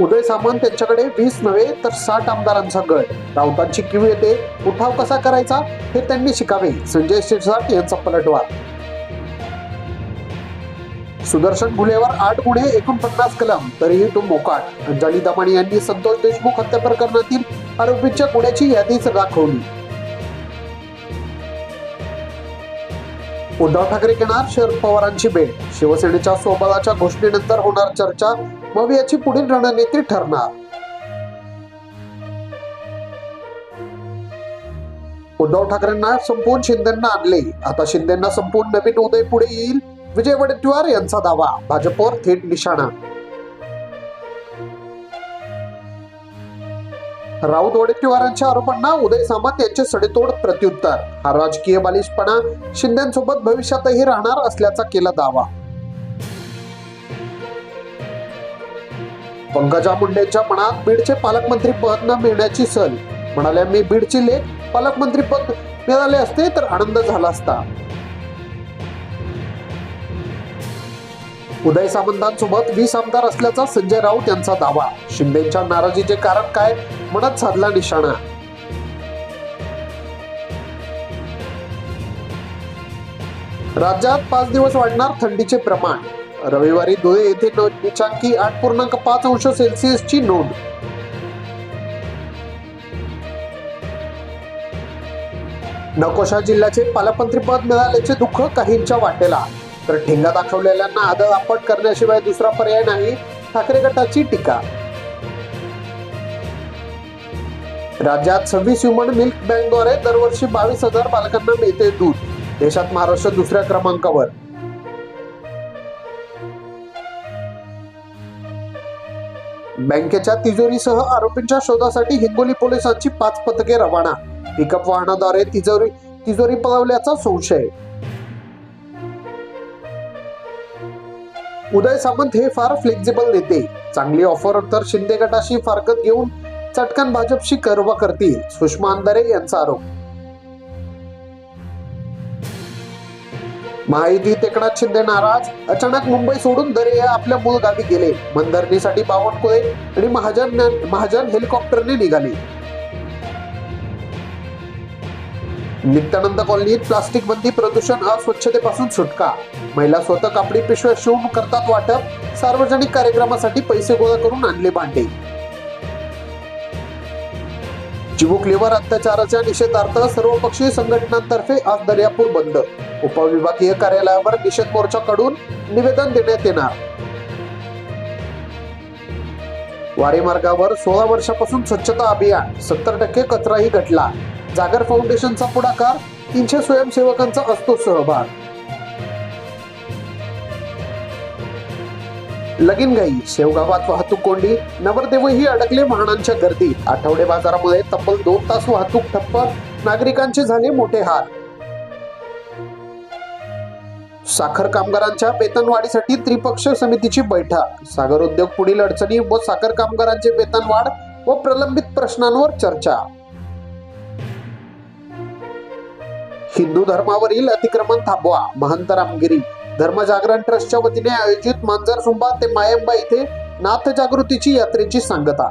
उदय सामंत यांच्याकडे वीस नव्हे तर साठ आमदारांचा गट राऊतांची किव येते. उठाव कसा करायचा? हे त्यांनी शिकावे. संजय शिरसाट यांचा पलटवार. सुदर्शन गुन्हेवर आठ गुन्हे एकोणपन्नास कलम. तरीही तो मोकाट. अंजली दमाणी यांनी संतोष देशमुख हत्या प्रकरणातील आरोपींच्या गुन्ह्याची यादीच दाखवली. उद्धव ठाकरे घेणार शरद पवारांची भेट. शिवसेनेच्या सोबताच्या घोषणेनंतर होणार चर्चा. मग याची पुढील रणनीती ठरणार. उद्धव ठाकरेंना संपूर्ण शिंदेना आणले. आता शिंदेना संपूर्ण नवीन उदय पुढे येईल. विजय वडेट्टीवार यांचा दावा. भाजपवर थेट निशाणा. राऊत वडेट्टीवारांच्या आरोपांना उदय सामंत यांचे सडेतोड प्रत्युत्तर. हा राजकीय बालिशपणा शिंदेसोबत भविष्यातही राहणार असल्याचा केला दावा. पंकजा मुंडेंच्या मनात बीडचे पालकमंत्री पद न मिळण्याची सल. म्हणाल्या मी बीडची लेख पालकमंत्री पद मिळाले असते तर आनंद झाला असता. उदय सामंतांसोबत वीस आमदार असल्याचा संजय राऊत यांचा दावा. शिंदेच्या नाराजीचे कारण काय? म्हणत साधला निशाणा. राज्यात पाच दिवस वाढणार थंडीचे प्रमाण. रविवारी धुळे येथे न- निचांकी आठ पूर्णांक पाच अंश सेल्सिअसची नोंद. नकोशा जिल्ह्याचे पालकमंत्रीपद मिळाल्याचे दुःख काहींच्या वाटेला. तर ठिंगा दाखवलेल्यांना आदळ आपट करण्याशिवाय दुसरा पर्याय नाही ठाकरे गटाची टीका. राज्यात सव्वीस ह्युमन मिल्क बँकद्वारे दरवर्षी बावीस हजार बालकांना मिळते दूध. देशात महाराष्ट्र दुसऱ्या क्रमांकावर. बँकेच्या तिजोरीसह आरोपींच्या शोधासाठी हिंगोली पोलिसांची पाच पथके रवाना. पिकअप वाहनाद्वारे तिजोरी तिजोरी पळवल्याचा संशय. उदय सामंत हे फार फ्लेक्झिबल नेते. चांगली ऑफर तर शिंदे गटाशी फारकत घेऊन चटकन भाजपशी करवा करतील सुषमा अंधारे यांचा आरोप. माहिती एकनाथ शिंदे नाराज. अचानक मुंबई सोडून दरे आपल्या मूळ गावी गेले. मनधरणीसाठी बावनकुळे आणि महाजन महाजन हेलिकॉप्टरने निघाले. नित्यानंद कॉलनीत प्लास्टिक बंदी प्रदूषण अस्वच्छतेपासून सुटका. महिला स्वतः कापडी पिशव्या शिवून करतात वाटप. सार्वजनिक कार्यक्रमासाठी पैसे गोळा करून आणले भांडे. चिमुकलीवर अत्याचाराच्या निषेधार्थ सर्वपक्षीय संघटनांतर्फे आज दर्यापूर बंद. उपविभागीय कार्यालयावर निषेध मोर्चाकडून निवेदन देण्यात येणार. वारी मार्गावर सोळा वर्षापासून स्वच्छता अभियान सत्तर टक्के कचराही घटला. जागर फाउंडेशनचा पुढाकार तीनशे स्वयंसेवकांचा असतो सहभाग. लगीन घाई शेवगावात वाहतूक कोंडी नवरदेवही अडकले वाहनांच्या गर्दीत. आठवडे बाजारामुळे तब्बल दोन तास वाहतूक ठप्प नागरिकांचे झाले मोठे हाल. साखर कामगारांच्या वेतनवाढीसाठी त्रिपक्षीय समितीची बैठक. सागर उद्योग पुढील अडचणी व साखर कामगारांचे वेतनवाढ व प्रलंबित प्रश्नांवर चर्चा. हिंदू धर्मावरील अतिक्रमण थांबवा महंत रामगिरी. धर्मजागरण ट्रस्टच्या वतीने आयोजित मांजर सुंबा ते मायंबा इथे नाथ जागृतीची यात्रेची सांगता.